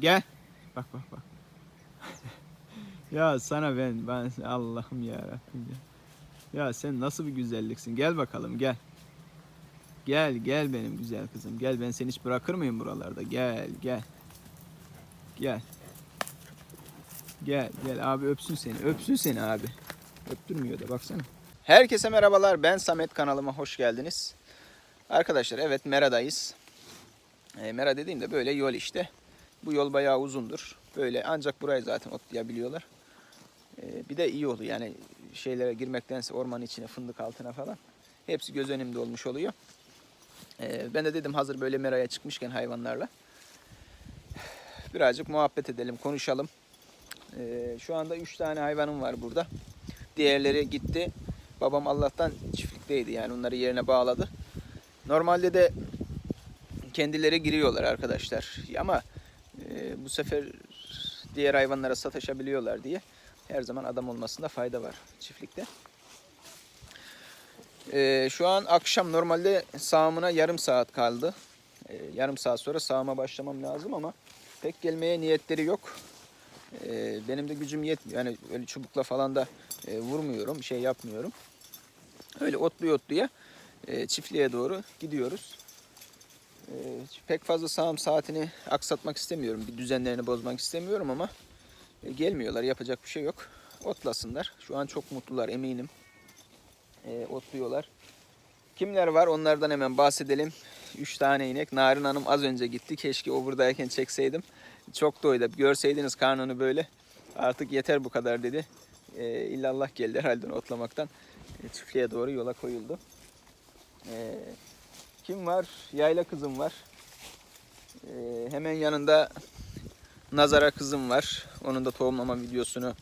Gel. Bak bak bak. ya sana ben ben Allah'ım ya Rabbim ya. Ya sen nasıl bir güzelliksin? Gel bakalım gel. Gel gel benim güzel kızım. Gel ben seni hiç bırakır mıyım buralarda? Gel gel. Gel. Gel gel abi öpsün seni. Öpsün seni abi. Öptürmüyor da baksana. Herkese merhabalar. Ben Samet kanalıma hoş geldiniz. Arkadaşlar evet Mera'dayız. E, Mera dediğimde böyle yol işte. Bu yol bayağı uzundur. Böyle ancak burayı zaten otlayabiliyorlar. E, bir de iyi oluyor yani şeylere girmektense ormanın içine fındık altına falan. Hepsi göz önümde olmuş oluyor. E, ben de dedim hazır böyle Mera'ya çıkmışken hayvanlarla. Birazcık muhabbet edelim, konuşalım. E, şu anda 3 tane hayvanım var burada. Diğerleri gitti. Babam Allah'tan çiftlikteydi yani onları yerine bağladı. Normalde de kendileri giriyorlar arkadaşlar. Ama bu sefer diğer hayvanlara sataşabiliyorlar diye her zaman adam olmasında fayda var çiftlikte. E, şu an akşam normalde sağımına yarım saat kaldı. E, yarım saat sonra sağıma başlamam lazım ama pek gelmeye niyetleri yok. E, benim de gücüm yetmiyor. Yani öyle çubukla falan da e, vurmuyorum, şey yapmıyorum. Öyle otluya otluya e, çiftliğe doğru gidiyoruz. E, pek fazla sağım saatini aksatmak istemiyorum. Bir düzenlerini bozmak istemiyorum ama e, gelmiyorlar. Yapacak bir şey yok. Otlasınlar. Şu an çok mutlular eminim. E, otluyorlar. Kimler var onlardan hemen bahsedelim. 3 tane inek. Narin Hanım az önce gitti. Keşke o buradayken çekseydim. Çok doydu. Görseydiniz karnını böyle. Artık yeter bu kadar dedi. E, illallah geldi herhalde otlamaktan. E, çiftliğe doğru yola koyuldu. E, kim var? Yayla kızım var. E, hemen yanında Nazara kızım var. Onun da tohumlama videosunu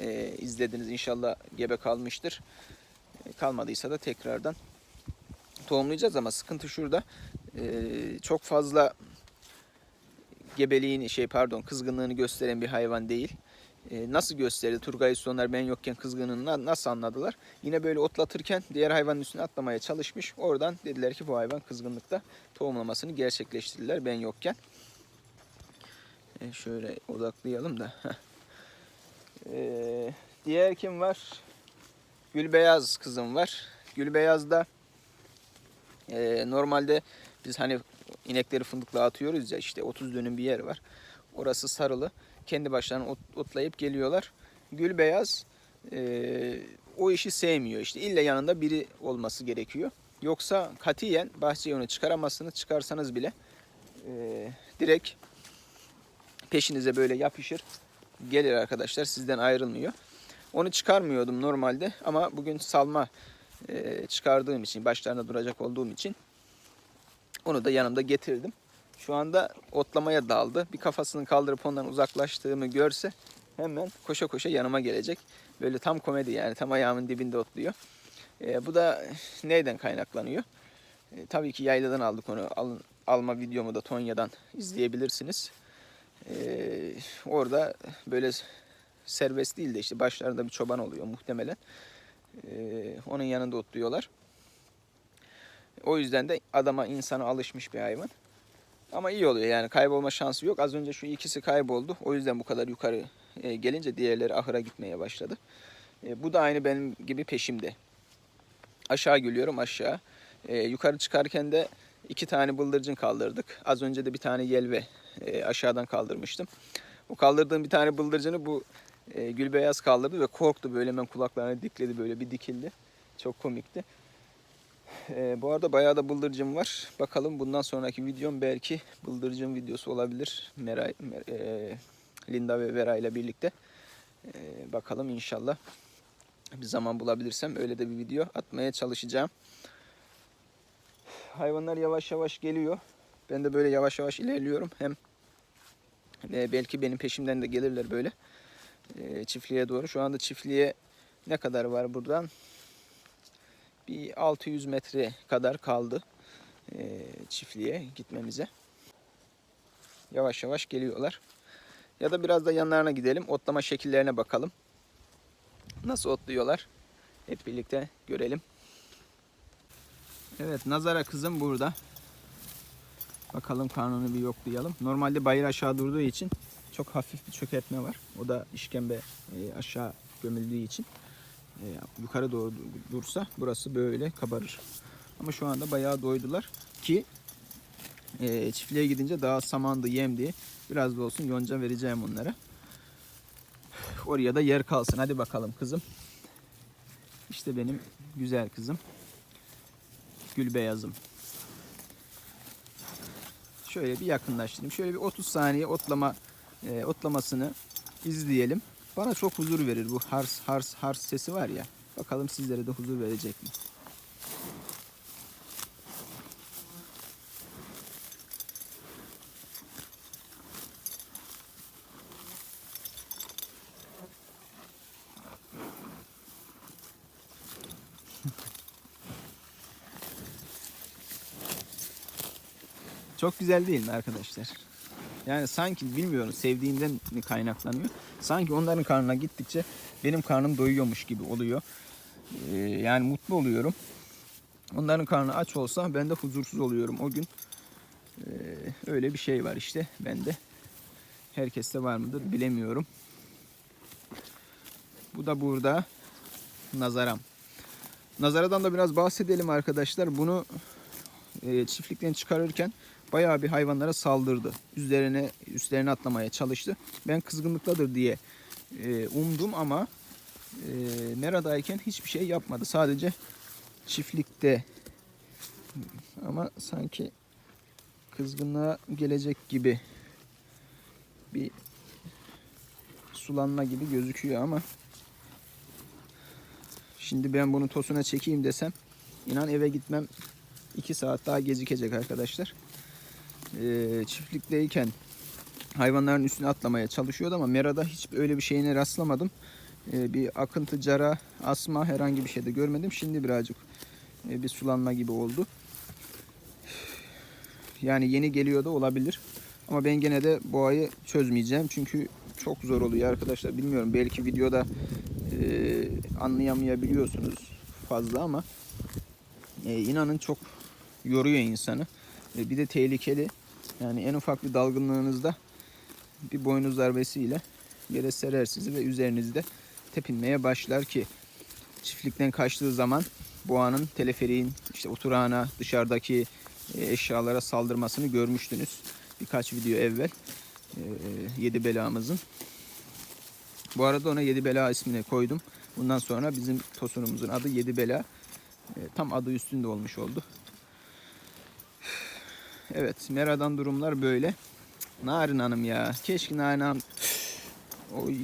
e, izlediniz. İnşallah gebe kalmıştır. E, kalmadıysa da tekrardan tohumlayacağız ama sıkıntı şurada. E, çok fazla gebeliğini şey pardon kızgınlığını gösteren bir hayvan değil. E, nasıl gösterdi Turgay Ustonlar ben yokken kızgınlığını na- nasıl anladılar? Yine böyle otlatırken diğer hayvanın üstüne atlamaya çalışmış. Oradan dediler ki bu hayvan kızgınlıkta tohumlamasını gerçekleştirdiler ben yokken. E, şöyle odaklayalım da. E, diğer kim var? Gülbeyaz kızım var. Gülbeyaz da e, normalde biz hani inekleri fındıkla atıyoruz ya işte 30 dönüm bir yer var. Orası sarılı. Kendi başlarına ot, otlayıp geliyorlar. Gülbeyaz e, o işi sevmiyor. İşte illa yanında biri olması gerekiyor. Yoksa katiyen bahçeye onu çıkaramazsınız. Çıkarsanız bile e, direkt peşinize böyle yapışır. Gelir arkadaşlar sizden ayrılmıyor. Onu çıkarmıyordum normalde ama bugün salma e, çıkardığım için, başlarında duracak olduğum için onu da yanımda getirdim. Şu anda otlamaya daldı. Bir kafasını kaldırıp ondan uzaklaştığımı görse hemen koşa koşa yanıma gelecek. Böyle tam komedi yani tam ayağımın dibinde otluyor. E, bu da neyden kaynaklanıyor? E, tabii ki yayladan aldık onu. Al, alma videomu da Tonya'dan izleyebilirsiniz. E, orada böyle serbest değil de işte başlarında bir çoban oluyor muhtemelen. E, onun yanında otluyorlar. O yüzden de adama insana alışmış bir hayvan. Ama iyi oluyor yani kaybolma şansı yok. Az önce şu ikisi kayboldu. O yüzden bu kadar yukarı e, gelince diğerleri ahıra gitmeye başladı. E, bu da aynı benim gibi peşimde. Aşağı geliyorum aşağı. E, yukarı çıkarken de iki tane bıldırcın kaldırdık. Az önce de bir tane yelve aşağıdan kaldırmıştım. O kaldırdığım bir tane bıldırcını bu Gülbeyaz kaldırdı ve korktu böyle hemen kulaklarını dikledi böyle bir dikildi. Çok komikti. E, bu arada bayağı da bıldırcım var. Bakalım bundan sonraki videom belki bıldırcım videosu olabilir. Meray, Mer- e, Linda ve Vera ile birlikte. E, bakalım inşallah bir zaman bulabilirsem öyle de bir video atmaya çalışacağım. Hayvanlar yavaş yavaş geliyor. Ben de böyle yavaş yavaş ilerliyorum. Hem e, belki benim peşimden de gelirler böyle e, çiftliğe doğru. Şu anda çiftliğe ne kadar var buradan? Bir 600 metre kadar kaldı e, çiftliğe gitmemize. Yavaş yavaş geliyorlar. Ya da biraz da yanlarına gidelim. Otlama şekillerine bakalım. Nasıl otluyorlar? Hep birlikte görelim. Evet Nazara kızım burada. Bakalım karnını bir yoklayalım. Normalde bayır aşağı durduğu için çok hafif bir çökertme var. O da işkembe e, aşağı gömüldüğü için. E, yukarı doğru du- dursa burası böyle kabarır. Ama şu anda bayağı doydular ki e, çiftliğe gidince daha samandı, yemdi. Biraz da olsun yonca vereceğim onlara. Oraya da yer kalsın. Hadi bakalım kızım. İşte benim güzel kızım. Gül beyazım. Şöyle bir yakınlaştırayım. Şöyle bir 30 saniye otlama e, otlamasını izleyelim. Bana çok huzur verir bu hars hars hars sesi var ya. Bakalım sizlere de huzur verecek mi? Çok güzel değil mi arkadaşlar? Yani sanki bilmiyorum sevdiğimden mi kaynaklanıyor. Sanki onların karnına gittikçe benim karnım doyuyormuş gibi oluyor. Ee, yani mutlu oluyorum. Onların karnı aç olsa ben de huzursuz oluyorum o gün. Ee, öyle bir şey var işte bende. Herkeste var mıdır bilemiyorum. Bu da burada nazaram. Nazaradan da biraz bahsedelim arkadaşlar. Bunu e, çiftlikten çıkarırken bayağı bir hayvanlara saldırdı. Üzerine üstlerine atlamaya çalıştı. Ben kızgınlıkladır diye e, umdum ama e, Mera'dayken hiçbir şey yapmadı. Sadece çiftlikte ama sanki kızgınlığa gelecek gibi bir sulanma gibi gözüküyor ama şimdi ben bunu tosuna çekeyim desem inan eve gitmem 2 saat daha gecikecek arkadaşlar. Ee, çiftlikteyken hayvanların üstüne atlamaya çalışıyordu ama Mera'da hiç öyle bir şeyine rastlamadım. Ee, bir akıntı, cara, asma herhangi bir şey de görmedim. Şimdi birazcık e, bir sulanma gibi oldu. Yani yeni geliyor da olabilir. Ama ben gene de boğayı çözmeyeceğim. Çünkü çok zor oluyor arkadaşlar. Bilmiyorum belki videoda e, anlayamayabiliyorsunuz fazla ama e, inanın çok yoruyor insanı. E, bir de tehlikeli. Yani en ufak bir dalgınlığınızda bir boynuz darbesiyle yere serer sizi ve üzerinizde tepinmeye başlar ki çiftlikten kaçtığı zaman boğanın teleferiğin işte oturağına dışarıdaki e, eşyalara saldırmasını görmüştünüz. Birkaç video evvel e, yedi belamızın. Bu arada ona yedi bela ismini koydum. Bundan sonra bizim tosunumuzun adı yedi bela. E, tam adı üstünde olmuş oldu. Evet, Mera'dan durumlar böyle. Narin Hanım ya. Keşke Narin Hanım... Oy.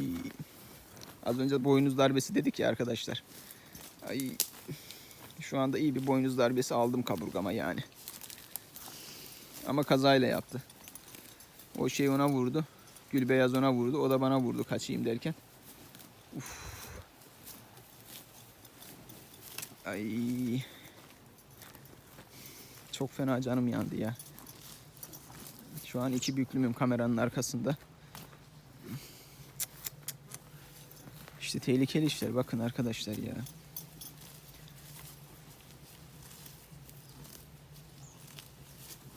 Az önce boynuz darbesi dedik ya arkadaşlar. Ay. Şu anda iyi bir boynuz darbesi aldım kaburgama yani. Ama kazayla yaptı. O şey ona vurdu. Gülbeyaz ona vurdu. O da bana vurdu kaçayım derken. Uf. Ay. Çok fena canım yandı ya. Şu an iki büklümüm kameranın arkasında. İşte tehlikeli işler bakın arkadaşlar ya.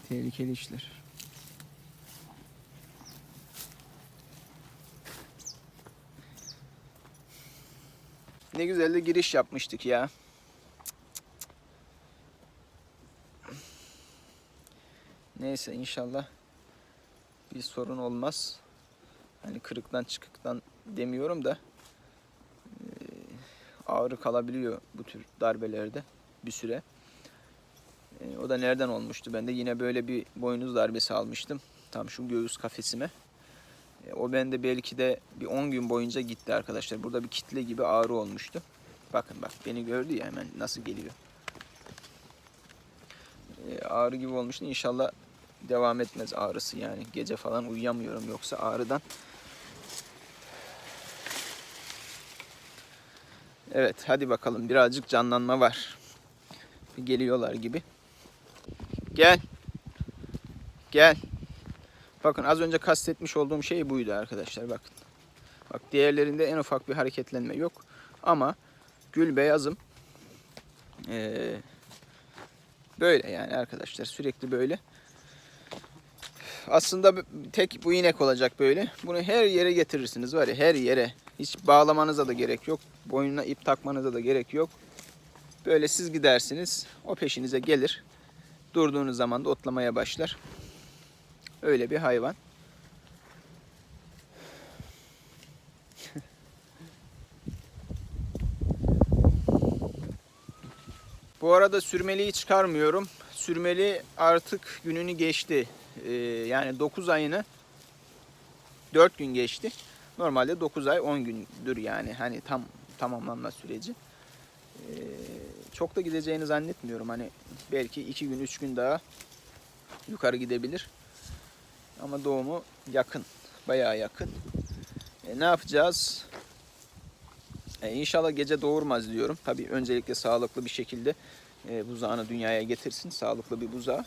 Tehlikeli işler. Ne güzel de giriş yapmıştık ya. Neyse inşallah bir sorun olmaz. Hani kırıktan çıkıktan demiyorum da eee, ağrı kalabiliyor bu tür darbelerde bir süre. Eee, o da nereden olmuştu? Ben de yine böyle bir boynuz darbesi almıştım. Tam şu göğüs kafesime. E, o bende belki de bir 10 gün boyunca gitti arkadaşlar. Burada bir kitle gibi ağrı olmuştu. Bakın bak beni gördü ya hemen nasıl geliyor. E, ağrı gibi olmuştu. İnşallah devam etmez ağrısı yani. Gece falan uyuyamıyorum yoksa ağrıdan. Evet hadi bakalım birazcık canlanma var. Geliyorlar gibi. Gel. Gel. Bakın az önce kastetmiş olduğum şey buydu arkadaşlar bakın. Bak diğerlerinde en ufak bir hareketlenme yok. Ama gül beyazım ee, böyle yani arkadaşlar sürekli böyle. Aslında tek bu inek olacak böyle. Bunu her yere getirirsiniz var ya her yere. Hiç bağlamanıza da gerek yok. Boynuna ip takmanıza da gerek yok. Böyle siz gidersiniz. O peşinize gelir. Durduğunuz zaman da otlamaya başlar. Öyle bir hayvan. Bu arada sürmeliyi çıkarmıyorum. Sürmeli artık gününü geçti. Ee, yani 9 ayını 4 gün geçti. Normalde 9 ay 10 gündür yani hani tam tamamlanma süreci. Ee, çok da gideceğini zannetmiyorum. Hani belki 2 gün 3 gün daha yukarı gidebilir. Ama doğumu yakın. Bayağı yakın. E, ne yapacağız? E, inşallah gece doğurmaz diyorum. Tabii öncelikle sağlıklı bir şekilde e, buzağını dünyaya getirsin. Sağlıklı bir buzağı.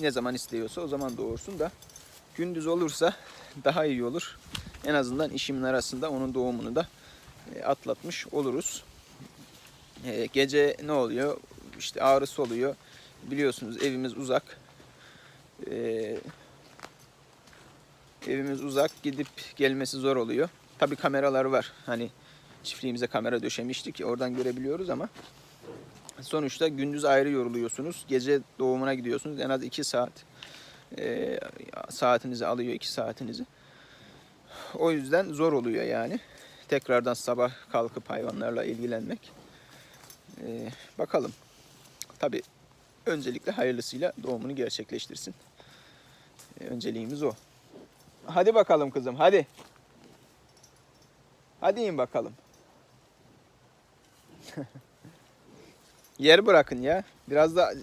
Ne zaman istiyorsa o zaman doğursun da gündüz olursa daha iyi olur. En azından işimin arasında onun doğumunu da e, atlatmış oluruz. E, gece ne oluyor? İşte ağrısı oluyor. Biliyorsunuz evimiz uzak. E, evimiz uzak. Gidip gelmesi zor oluyor. Tabii kameralar var. Hani çiftliğimize kamera döşemiştik. Oradan görebiliyoruz ama sonuçta gündüz ayrı yoruluyorsunuz. Gece doğumuna gidiyorsunuz. En az 2 saat e, saatinizi alıyor 2 saatinizi. O yüzden zor oluyor yani. Tekrardan sabah kalkıp hayvanlarla ilgilenmek. E, bakalım. Tabi öncelikle hayırlısıyla doğumunu gerçekleştirsin. E, önceliğimiz o. Hadi bakalım kızım hadi. Hadi in bakalım. Yer bırakın ya. Biraz da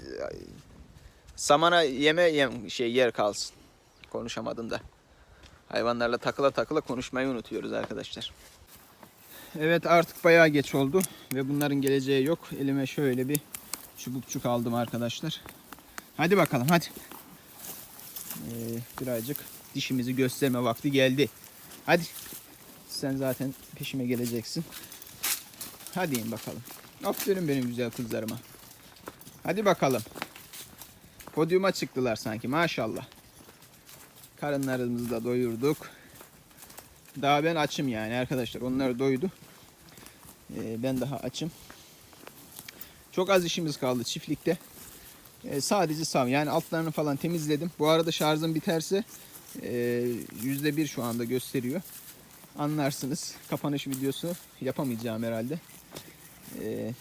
samana yeme yem şey yer kalsın. Konuşamadım da. Hayvanlarla takıla takıla konuşmayı unutuyoruz arkadaşlar. Evet artık bayağı geç oldu ve bunların geleceği yok. Elime şöyle bir çubukçuk aldım arkadaşlar. Hadi bakalım hadi. Ee, birazcık dişimizi gösterme vakti geldi. Hadi. Sen zaten peşime geleceksin. Hadi in bakalım. Aferin benim güzel kızlarıma. Hadi bakalım. Podyuma çıktılar sanki maşallah. Karınlarımızı da doyurduk. Daha ben açım yani arkadaşlar. Onlar doydu. Ee, ben daha açım. Çok az işimiz kaldı çiftlikte. Ee, sadece sav. Yani altlarını falan temizledim. Bu arada şarjım biterse e, %1 şu anda gösteriyor. Anlarsınız. Kapanış videosu yapamayacağım herhalde. Ee,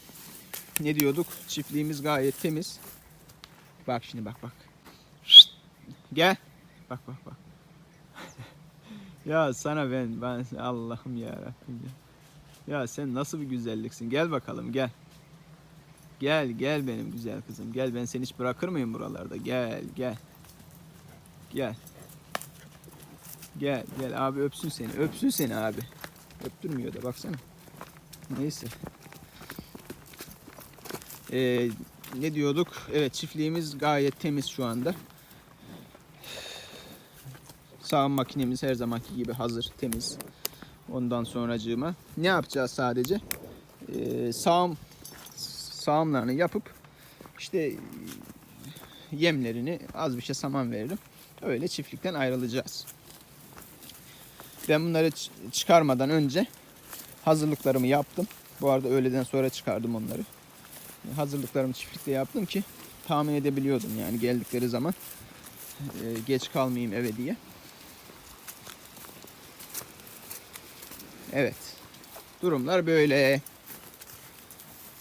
ne diyorduk? Çiftliğimiz gayet temiz. Bak şimdi bak bak. Şşt, gel. Bak bak bak. ya sana ben ben Allah'ım ya Rabbim ya. Ya sen nasıl bir güzelliksin? Gel bakalım gel. Gel gel benim güzel kızım. Gel ben seni hiç bırakır mıyım buralarda? Gel gel. Gel. Gel gel abi öpsün seni. Öpsün seni abi. Öptürmüyor da baksana. Neyse. Ee, ne diyorduk? Evet çiftliğimiz gayet temiz şu anda. Sağım makinemiz her zamanki gibi hazır, temiz. Ondan sonracığıma ne yapacağız sadece? Ee, sağım sağımlarını yapıp işte yemlerini az bir şey saman veririm. Öyle çiftlikten ayrılacağız. Ben bunları çıkarmadan önce hazırlıklarımı yaptım. Bu arada öğleden sonra çıkardım onları. Hazırlıklarımı çiftlikte yaptım ki tahmin edebiliyordum yani geldikleri zaman e, geç kalmayayım eve diye. Evet. Durumlar böyle.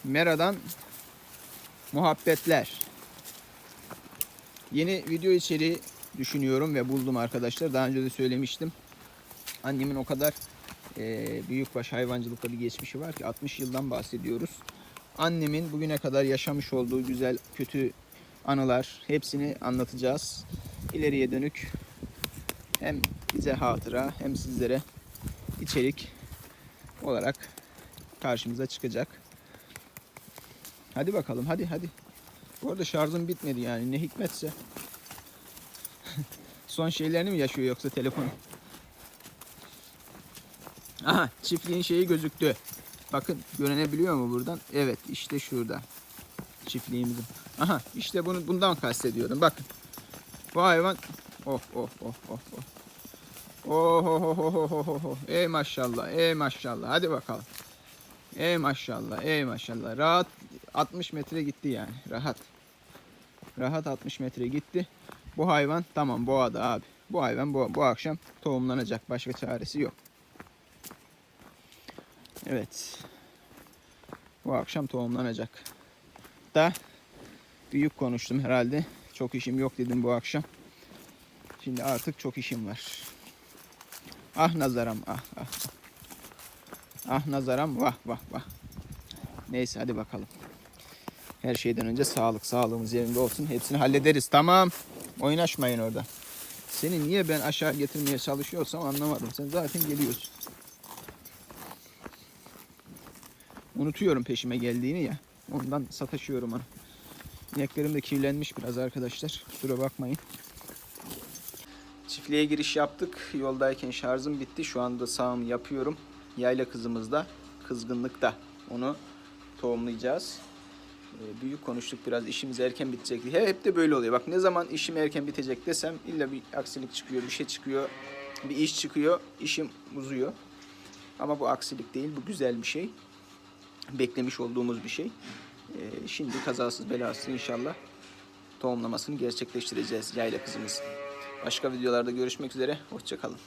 Mera'dan muhabbetler. Yeni video içeriği düşünüyorum ve buldum arkadaşlar. Daha önce de söylemiştim. Annemin o kadar e, büyükbaş hayvancılıkta bir geçmişi var ki 60 yıldan bahsediyoruz. Annemin bugüne kadar yaşamış olduğu güzel kötü anılar hepsini anlatacağız. İleriye dönük hem bize hatıra hem sizlere içerik olarak karşımıza çıkacak. Hadi bakalım hadi hadi. Bu arada şarjım bitmedi yani ne hikmetse. Son şeylerini mi yaşıyor yoksa telefonu? Aha çiftliğin şeyi gözüktü. Bakın görenebiliyor mu buradan? Evet işte şurada. Çiftliğimizin. Aha işte bunu bundan kastediyordum. Bakın. Bu hayvan Oh oh oh oh oh. Oh oh oh oh oh oh oh. Ey maşallah, ey maşallah. Hadi bakalım. Ey maşallah, ey maşallah. Rahat 60 metre gitti yani. Rahat. Rahat 60 metre gitti. Bu hayvan tamam boğada abi. Bu hayvan bu, bu akşam tohumlanacak. Başka çaresi yok. Evet. Bu akşam tohumlanacak. Da büyük konuştum herhalde. Çok işim yok dedim bu akşam. Şimdi artık çok işim var. Ah nazaram ah ah. Ah, ah nazaram vah vah vah. Neyse hadi bakalım. Her şeyden önce sağlık. Sağlığımız yerinde olsun. Hepsini hallederiz. Tamam. Oynaşmayın orada. Seni niye ben aşağı getirmeye çalışıyorsam anlamadım. Sen zaten geliyorsun. Unutuyorum peşime geldiğini ya. Ondan sataşıyorum onu. İneklerim de kirlenmiş biraz arkadaşlar. Kusura bakmayın. Çiftliğe giriş yaptık. Yoldayken şarjım bitti. Şu anda sağım yapıyorum. Yayla kızımızda, kızgınlıkta. Onu tohumlayacağız. Ee, büyük konuştuk biraz işimiz erken bitecek diye. Hep de böyle oluyor. Bak ne zaman işim erken bitecek desem illa bir aksilik çıkıyor, bir şey çıkıyor. Bir iş çıkıyor, işim uzuyor. Ama bu aksilik değil, bu güzel bir şey. Beklemiş olduğumuz bir şey. Ee, şimdi kazasız belasız inşallah tohumlamasını gerçekleştireceğiz yayla kızımız. Başka videolarda görüşmek üzere. Hoşçakalın.